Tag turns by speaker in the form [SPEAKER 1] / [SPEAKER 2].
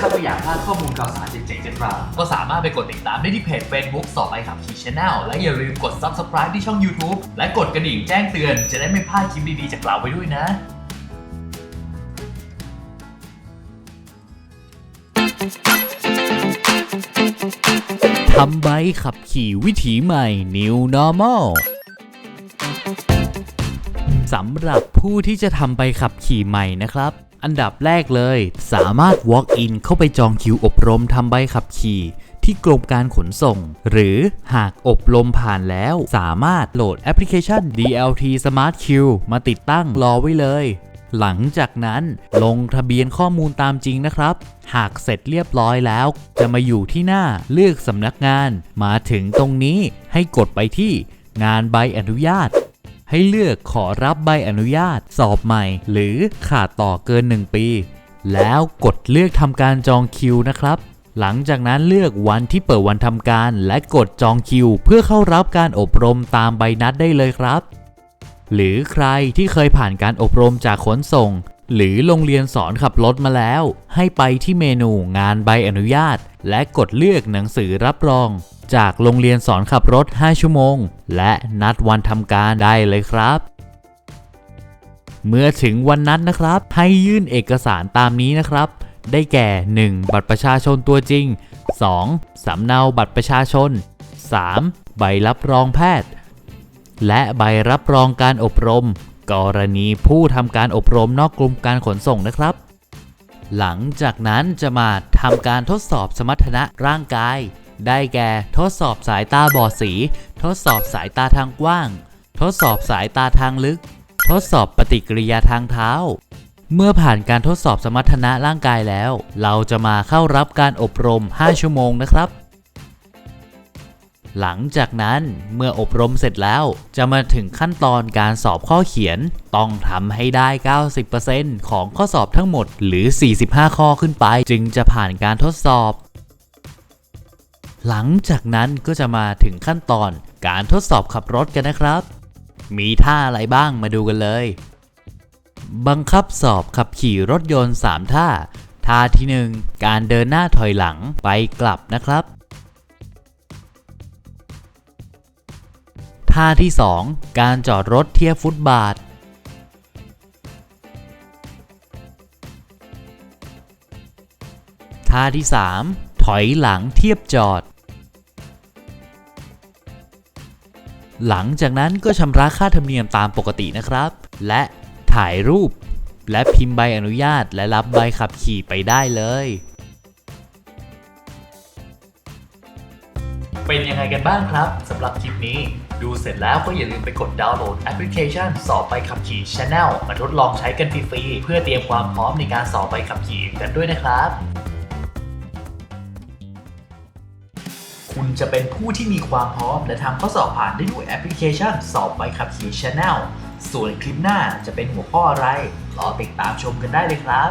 [SPEAKER 1] ถ้าไม่อยากพลาดข้อมูลข่าวสารเจ๋งๆจากเราก็สามารถไปกดติดตามได้ที่เพจ Facebook สอบไปขับขี่ Channel และอย่าลืมกด Subscribe ที่ช่อง YouTube และกดกระดิ่งแจ้งเตือน จะได้ไม่พลาดคลิปดีๆจากเราไปด้วยนะ
[SPEAKER 2] ทำใบขับขี่วิถีใหม่ New Normal สำหรับผู้ที่จะทำใบขับขี่ใหม่นะครับ อันดับแรกเลย สามารถ walk in เข้าไปจองคิวอบรมทำใบขับขี่ที่กรมการขนส่ง หรือหากอบรมผ่านแล้ว สามารถโหลดแอปพลิเคชัน DLT Smart Q มาติดตั้งรอไว้เลย หลังจากนั้นลงทะเบียนข้อมูลตามจริงนะครับ หากเสร็จเรียบร้อยแล้ว จะมาอยู่ที่หน้าเลือกสำนักงาน มาถึงตรงนี้ให้กดไปที่งานใบอนุญาต ให้เลือกขอรับใบอนุญาต สอบใหม่ หรือขาดต่อเกิน 1 ปี แล้วกดเลือกทำการจองคิวนะครับ หลังจากนั้นเลือกวันที่เปิดวันทำการและกดจองคิว เพื่อเข้ารับการอบรมตามใบนัดได้เลยครับ หรือใครที่เคยผ่านการอบรมจากขนส่ง หรือโรงเรียนสอนขับรถมาแล้ว ให้ไปที่เมนูงานใบอนุญาต และกดเลือกหนังสือรับรอง จากโรงเรียนสอนขับรถ 5 ชั่วโมง และนัดวันทำการได้เลยครับ เมื่อถึงวันนัดนะครับ ให้ยื่นเอกสารตามนี้นะครับ ได้แก่ 1. บัตรประชาชนตัวจริง 2. สำเนาบัตรประชาชน 3. ใบรับรองแพทย์ และใบรับรองการอบรม กรณีผู้ทำการอบรมนอกกลุ่มการขนส่งนะครับ หลังจากนั้นจะมาทำการทดสอบสมรรถนะร่างกาย ได้แก่ทดสอบสายตาบอดสี ทดสอบสายตาทางกว้าง ทดสอบสายตาทางลึก ทดสอบปฏิกิริยาทางเท้า เมื่อผ่านการทดสอบสมรรถนะร่างกายแล้ว เราจะมาเข้ารับการอบรม 5 ชั่วโมงนะครับ หลังจากนั้นเมื่ออบรมเสร็จแล้ว จะมาถึงขั้นตอนการสอบข้อเขียน ต้องทำให้ได้ 90%ของข้อสอบทั้งหมดหรือ 45 ข้อขึ้นไป จึงจะผ่านการทดสอบ หลังจากนั้นก็จะมาถึงขั้นตอนการทดสอบขับรถกันนะครับ มีท่าอะไรบ้างมาดูกันเลย บังคับสอบขับขี่รถยนต์ 3 ท่า ท่าที่ 1 การเดินหน้าถอยหลังไปกลับนะครับ ท่าที่ 2 การจอดรถเทียบฟุตบาท ท่าที่ 3 ถอยหลังเทียบจอด หลังจากนั้นก็ชำระค่าธรรมเนียมตามปกตินะครับ และถ่ายรูป และพิมพ์ใบอนุญาตและรับใบขับขี่ไปได้เลย
[SPEAKER 1] เป็นยังไงกันบ้างครับสำหรับคลิปนี้ ดูเสร็จแล้วก็อย่าลืมไปกดดาวน์โหลดแอปพลิเคชัน สอบไปขับขี่ Channel มาทดลองใช้กันฟรีๆเพื่อเตรียมความพร้อมในการสอบไปขับขี่กันด้วยนะครับ คุณจะเป็นผู้ที่มีความพร้อม และทำข้อสอบผ่านได้ด้วยแอปพลิเคชัน สอบไปขับขี่ Channel ส่วนคลิปหน้าจะเป็นหัวข้ออะไรรอติดตามชมกันได้เลยครับ